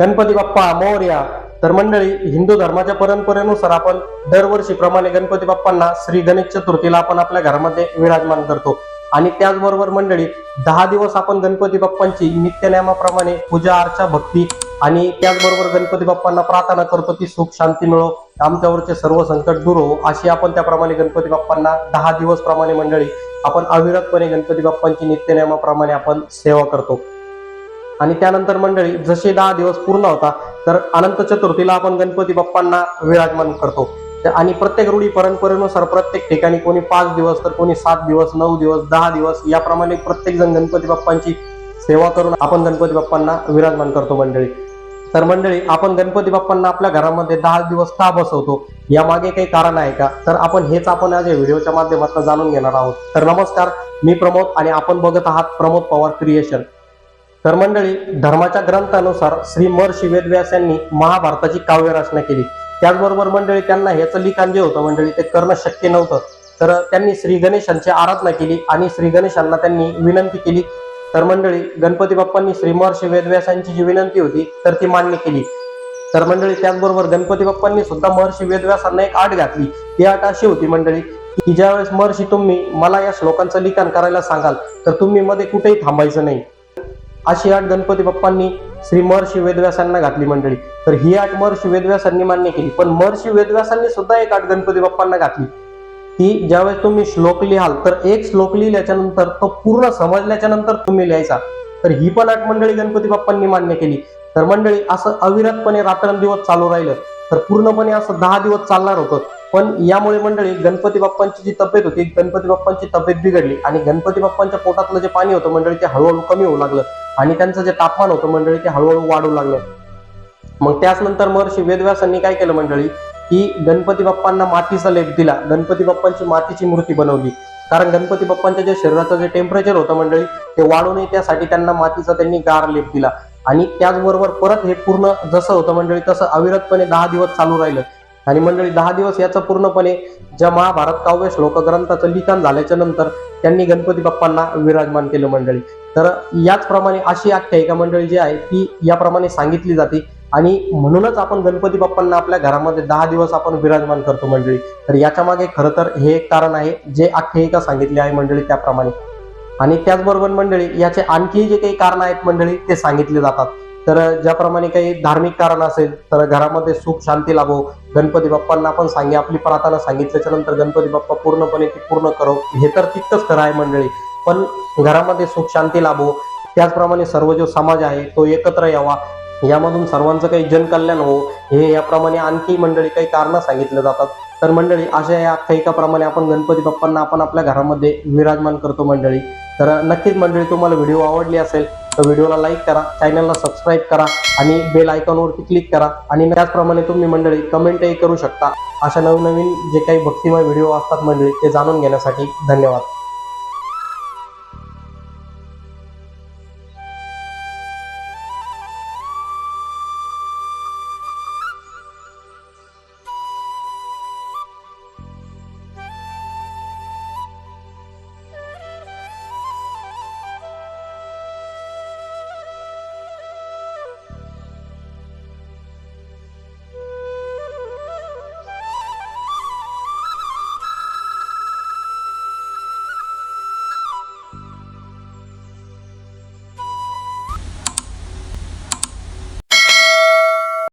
गणपती बाप्पा मोर्या तर मंडळी हिंदू धर्माच्या परंपरेनुसार आपण दरवर्षीप्रमाणे गणपती बाप्पांना श्री गणेश चतुर्थीला आपण आपल्या घरामध्ये विराजमान करतो. आणि त्याचबरोबर मंडळी दहा दिवस आपण गणपती बाप्पांची नित्यनियमाप्रमाणे पूजा अर्चा भक्ती आणि त्याचबरोबर गणपती बाप्पांना प्रार्थना करतो की सुख शांती मिळो आमच्यावरचे सर्व संकट दूर हो. अशी आपण त्याप्रमाणे गणपती बाप्पांना दहा दिवस प्रमाणे मंडळी आपण अविरतपणे गणपती बाप्पांची नित्यनियमाप्रमाणे आपण सेवा करतो. आणि त्यानंतर मंडळी जसे दहा दिवस पूर्ण होता तर अनंत चतुर्थीला आपण गणपती बाप्पांना विराजमान करतो. आणि प्रत्येक रूढी परंपरेनुसार प्रत्येक ठिकाणी कोणी पाच दिवस तर कोणी सात दिवस नऊ दिवस दहा दिवस याप्रमाणे प्रत्येक जण गणपती बाप्पांची सेवा करून आपण गणपती बाप्पांना विराजमान करतो मंडळी. तर मंडळी आपण गणपती बाप्पांना आपल्या घरामध्ये दहा दिवस का बसवतो? यामागे काही कारण आहे का? तर आपण हेच आपण आज या व्हिडिओच्या माध्यमातून जाणून घेणार आहोत. तर नमस्कार मी प्रमोद आणि आपण बघत आहात प्रमोद पवार क्रिएशन. तर मंडळी धर्माच्या ग्रंथानुसार श्री महर्षी वेदव्यास यांनी महाभारताची काव्य रचना केली. त्याचबरोबर मंडळी त्यांना ह्याचं लिखाण जे होतं मंडळी ते करणं शक्य नव्हतं. तर त्यांनी श्री गणेशांची आराधना केली आणि श्री गणेशांना त्यांनी विनंती केली. तर मंडळी गणपती बाप्पांनी श्री महर्षी वेदव्यासांची जी विनंती होती तर ती मान्य केली. तर मंडळी त्याचबरोबर गणपती बाप्पांनी सुद्धा महर्षी वेदव्यासांना एक आट घातली. ती आट अशी होती मंडळी की ज्यावेळेस महर्षी तुम्ही मला या श्लोकांचं लिखाण करायला सांगाल तर तुम्ही मध्ये कुठेही थांबायचं नाही. अशी आठ गणपती बाप्पांनी श्री महर्षी वेदव्यासांना घातली मंडळी. तर ही आठ महर्षी वेदव्यासांनी मान्य केली. पण महर्षी वेदव्यासांनी सुद्धा एक आठ गणपती बाप्पांना घातली. की ज्यावेळेस तुम्ही श्लोक लिहाल तर एक श्लोक लिहिल्याच्या नंतर तो पूर्ण समजल्याच्या नंतर तुम्ही लिहायचा. तर ही पण आठ मंडळी गणपती बाप्पांनी मान्य केली. तर मंडळी असं अविरतपणे रात्रंदिवस चालू राहिलं. तर पूर्णपणे असं दहा दिवस चालणार होतं. पण यामुळे मंडळी गणपती बाप्पांची जी तब्येत होती गणपती बाप्पांची तब्येत बिघडली आणि गणपती बाप्पांच्या पोटातलं जे पाणी होतं मंडळी ते हळूहळू कमी होऊ लागलं आणि त्यांचं जे तापमान होतं मंडळी ते हळूहळू वाढू लागलं. मग त्याच नंतर महर्षी वेदव्यासांनी काय केलं मंडळी की गणपती बाप्पांना मातीचा लेप दिला. गणपती बाप्पांची मातीची मूर्ती बनवली. कारण गणपती बाप्पांच्या जे शरीराचं जे टेम्परेचर होतं मंडळी ते वाढू नये त्यासाठी त्यांना मातीचा त्यांनी गार लेप दिला. आणि त्याचबरोबर परत हे पूर्ण जसं होतं मंडळी तसं अविरतपणे दहा दिवस चालू राहिलं. आणि मंडळी दहा दिवस याचं पूर्णपणे ज्या महाभारत काव्य श्लोक ग्रंथाचं लिखाण झाल्याच्यानंतर त्यांनी गणपती बाप्पांना विराजमान केलं मंडळी. तर याचप्रमाणे अशी आख्यायिका मंडळी जी आहे ती याप्रमाणे सांगितली जाते. आणि म्हणूनच आपण गणपती बाप्पांना आपल्या घरामध्ये दहा दिवस आपण विराजमान करतो मंडळी. तर याच्या मागे खरं तर हे एक कारण आहे जे आख्यायिका सांगितली आहे मंडळी त्याप्रमाणे. आणि त्याचबरोबर मंडळी याचे आणखी जे काही कारण आहेत मंडळी ते सांगितले जातात. तर ज्याप्रमाणे काही धार्मिक कारण असेल तर घरामध्ये सुख शांती लाभो. गणपती बाप्पांना आपण सांगे आपली प्रार्थना सांगितल्याच्या नंतर गणपती बाप्पा पूर्णपणे ती पूर्ण करो. हे तर तितकंच खरं आहे मंडळी. पण घरामध्ये सुख शांती लाभो. त्याचप्रमाणे सर्व जो समाज आहे तो एकत्र यावा. यामधून सर्वांचं काही जनकल्याण हो. हे याप्रमाणे आणखी मंडळी काही कारणं सांगितलं जातात. तर मंडळी अशा या आख्यायिकाप्रमाणे आपण गणपती बाप्पांना आपण आपल्या घरामध्ये विराजमान करतो मंडळी. तर नक्कीच मंडळी तुम्हाला व्हिडिओ आवडली असेल तर व्हिडिओला लाईक करा चॅनलला सबस्क्राईब करा आणि बेल आयकॉनवरती क्लिक करा आणि त्याचप्रमाणे तुम्ही मंडळी कमेंटही करू शकता. अशा नवनवीन जे काही भक्तिमय व्हिडिओ असतात मंडळी ते जाणून घेण्यासाठी धन्यवाद.